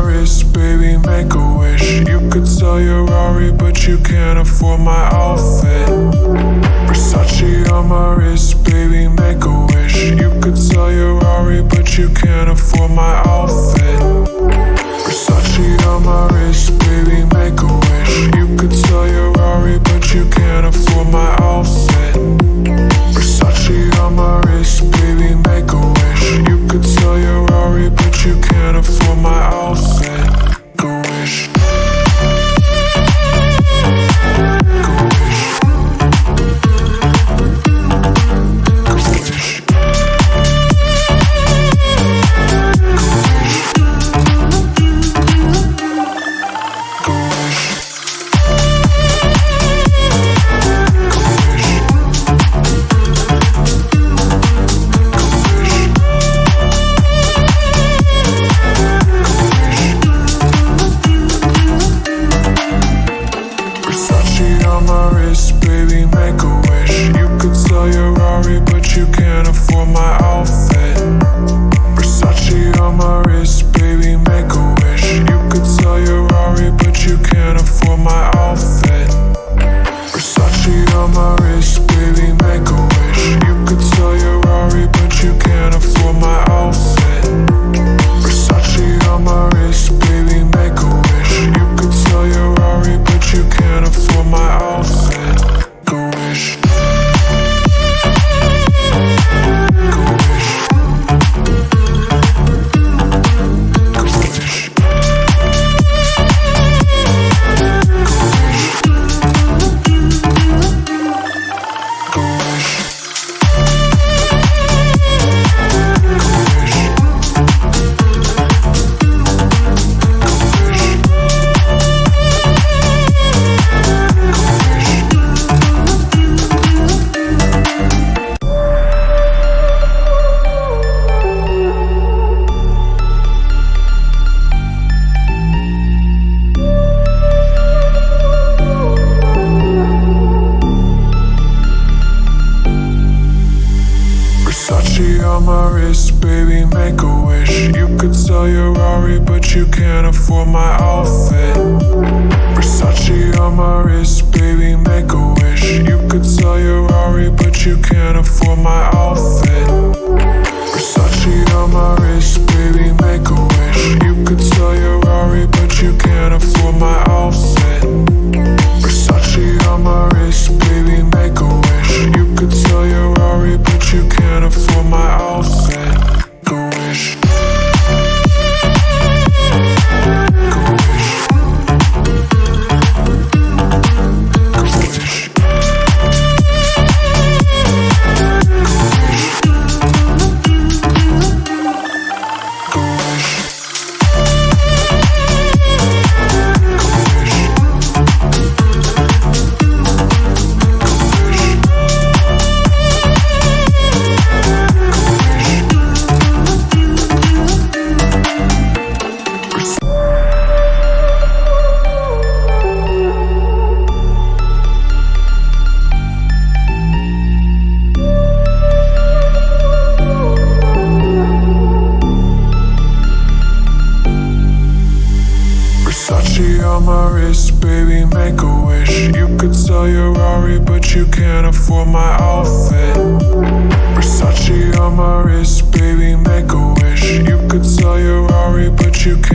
Wrist, baby, make a wish. You could sell your Rari, but you can't afford my outfit. Versace on my wrist, baby, make a wish. You could sell your Rari, but you can't afford my outfit. Versace on my make a wish. You could sell your Rari, but you can't afford my outfit. Versace on my wrist, baby, make a wish. You could sell your Rari, but you can't afford my outfit. baby, make a wish. You could sell your Rari, but you can't afford my outfit. Versace on my wrist, baby, make a wish. You could sell your Rari, but you can't.